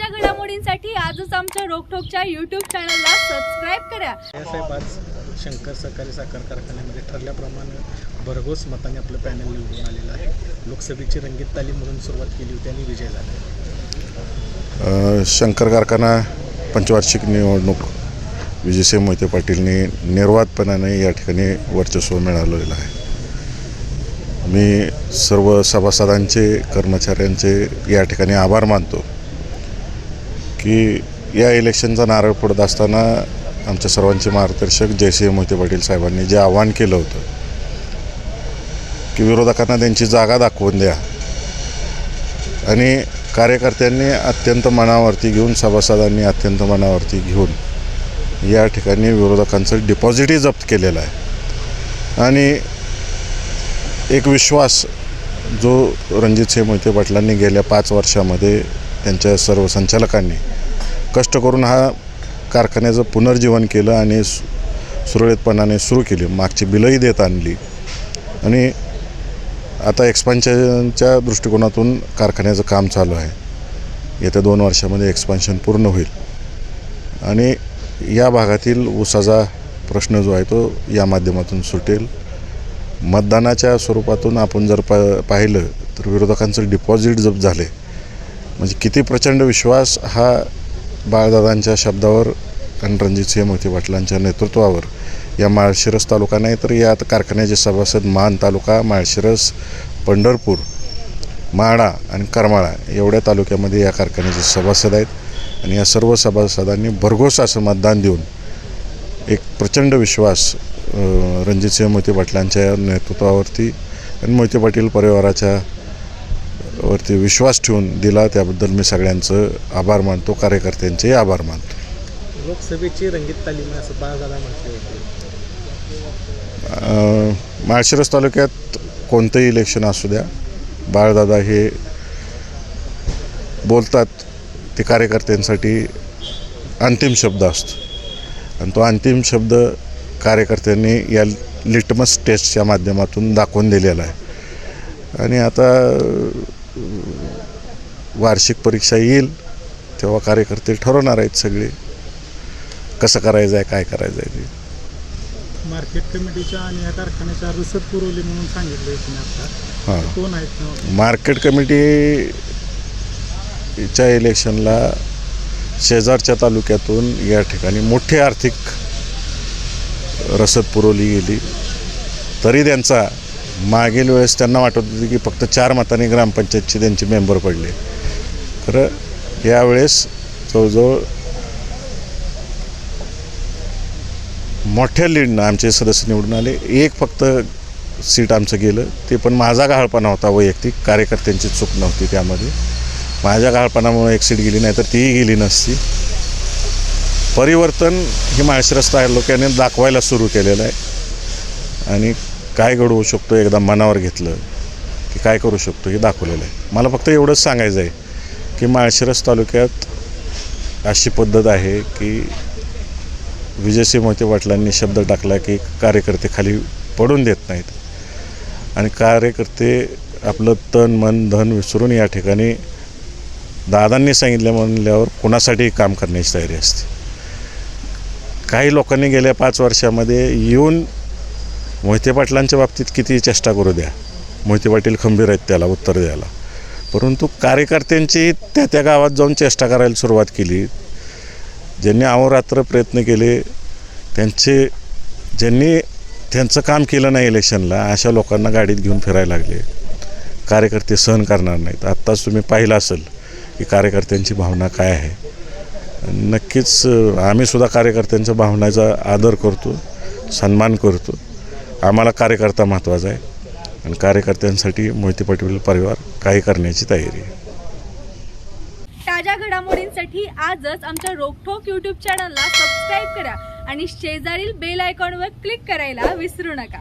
ताज्या घडामोडींसाठी आजच आमच्या रोकठोकच्या युट्यूब चॅनलला सबस्क्राईब करा. साहेब आज शंकर सहकारी साखर कारखान्यामध्ये ठरल्याप्रमाणे भरघोस मताने आपलं पॅनल निवडून आलेलं आहे. लोकसभेची रंगीत तालीम म्हणून सुरुवात केली होती आणि विजय झाला. शंकर कारखाना पंचवार्षिक निवडणूक विजयसिंह मोहिते पाटीलनी निर्वाधपणाने या ठिकाणी वर्चस्व मिळवलेलं आहे. मी सर्व सभासदांचे कर्मचाऱ्यांचे या ठिकाणी आभार मानतो. की या इलेक्शनचा नारळ पडत असताना आमच्या सर्वांचे मार्गदर्शक जयसिंह मोहिते पाटील साहेबांनी जे आव्हान केलं होतं की विरोधकांना त्यांची जागा दाखवून द्या. आणि कार्यकर्त्यांनी अत्यंत मनावरती घेऊन सभासदांनी अत्यंत मनावरती घेऊन या ठिकाणी विरोधकांचं डिपॉझिटही जप्त केलेलं आहे. आणि एक विश्वास जो रणजितसिंह मोहिते पाटलांनी गेल्या पाच वर्षामध्ये त्यांच्या सर्व संचालकांनी कष्ट करून हा कारखान्याचं पुनर्जीवन केलं आणि सुरळीतपणाने सुरू केली. मागची बिलही देत आणली. आणि आता एक्सपान्शनच्या दृष्टिकोनातून कारखान्याचं काम चालू आहे. येत्या दोन वर्षामध्ये एक्सपान्शन पूर्ण होईल. आणि या भागातील ऊसाचा प्रश्न जो आहे तो या माध्यमातून सुटेल. मतदानाच्या स्वरूपातून आपण जर पा पाहिलं तर विरोधकांचं डिपॉझिट जप झाले. म्हणजे किती प्रचंड विश्वास हा बाळदादांच्या शब्दावर आणि रणजितसिंह मोहिते पाटलांच्या नेतृत्वावर या माळशिरस तालुका नाही तर यात कारखान्याचे सभासद मान तालुका माळशिरस पंढरपूर माडा आणि करमाळा एवढ्या तालुक्यामध्ये या कारखान्याचे सभासद आहेत. आणि या सर्व सभासदांनी भरघोस असं मतदान देऊन एक प्रचंड विश्वास अ, रणजितसिंह मोहिते पाटलांच्या नेतृत्वावरती आणि मोहिते पाटील परिवाराच्या वरती विश्वास ठेवून दिला त्याबद्दल मी सगळ्यांचं आभार मानतो कार्यकर्त्यांचेही आभार मानतो. लोकसभेची रंगीत तालीम असं म्हटले माळशिरस तालुक्यात कोणतंही इलेक्शन असू द्या बाळदादा हे बोलतात ते कार्यकर्त्यांसाठी अंतिम शब्द असतो. आणि तो अंतिम शब्द कार्यकर्त्यांनी या लिटमस टेस्टच्या माध्यमातून दाखवून दिलेला आहे. आणि आता वार्षिक परीक्षा येईल तेव्हा कार्यकर्ते ठरवणार आहेत सगळे कसं करायचं आहे काय करायचं आहे ते. मार्केट कमिटीच्या आणि या कारखान्याच्या रसद पुरवली म्हणून सांगितलं तुम्ही आता. हां. कोण आहेत ना? मार्केट कमिटीच्या इलेक्शनला शेजारच्या तालुक्यातून या ठिकाणी मोठी आर्थिक रसद पुरवली गेली. तरी त्यांचा मागील वेळेस त्यांना वाटत होती की फक्त चार मतांनी ग्रामपंचायतचे त्यांचे मेंबर पडले. खरं यावेळेस जवळजवळ मोठ्या लीडनं आमचे सदस्य निवडून आले. एक फक्त सीट आमचं गेलं. ते पण माझा गाळपणा होता वैयक्तिक. कार्यकर्त्यांची चूक नव्हती त्यामध्ये. माझ्या गाळपणामुळे एक सीट गेली नाही तर तीही गेली नसती. परिवर्तन ही माळशिरस तालुक्याने दाखवायला सुरू केलेलं आहे. आणि काय घडवू शकतो एकदा मनावर घेतलं की काय करू शकतो हे दाखवलेलं आहे. मला फक्त एवढंच सांगायचं आहे. की माळशिरस तालुक्यात अशी पद्धत आहे की विजयसिंह मोहिते वाटलांनी शब्द टाकला की कार्यकर्ते खाली पडून देत नाहीत. आणि कार्यकर्ते आपलं तन मन धन विसरून या ठिकाणी दादांनी सांगितलं म्हणल्यावर कोणासाठीही काम करण्याची तयारी असते? काही लोकांनी गेल्या पाच वर्षामध्ये येऊन मोहिते पाटलांच्या बाबतीत किती चेष्टा करू द्या? मोहिते पाटील खंबीर आहेत त्याला उत्तर द्यायला. परंतु कार्यकर्त्यांची त्या त्या गावात जाऊन चेष्टा करायला सुरुवात केली. ज्यांनी अहोरात्र प्रयत्न केले त्यांचे ज्यांनी त्यांचं काम केलं नाही इलेक्शनला अशा लोकांना गाडीत घेऊन फिरायला लागले. कार्यकर्ते सहन करणार नाहीत. आत्ताच तुम्ही पाहिलं असेल की कार्यकर्त्यांची भावना काय आहे. नक्कीच आम्हीसुद्धा कार्यकर्त्यांच्या भावनाचा आदर करतो सन्मान करतो. आम्हाला कार्यकर्ता महत्त्वाचा आहे. आणि कार्यकर्त्यांसाठी मोहिते पाटील परिवार काही करण्याची तयारी आहे. ताज्या घडामोडींसाठी आजच आमच्या रोखोक युट्यूब चॅनलला सबस्क्राईब करा आणि शेजारील बेल आयकॉनवर क्लिक करायला विसरू नका.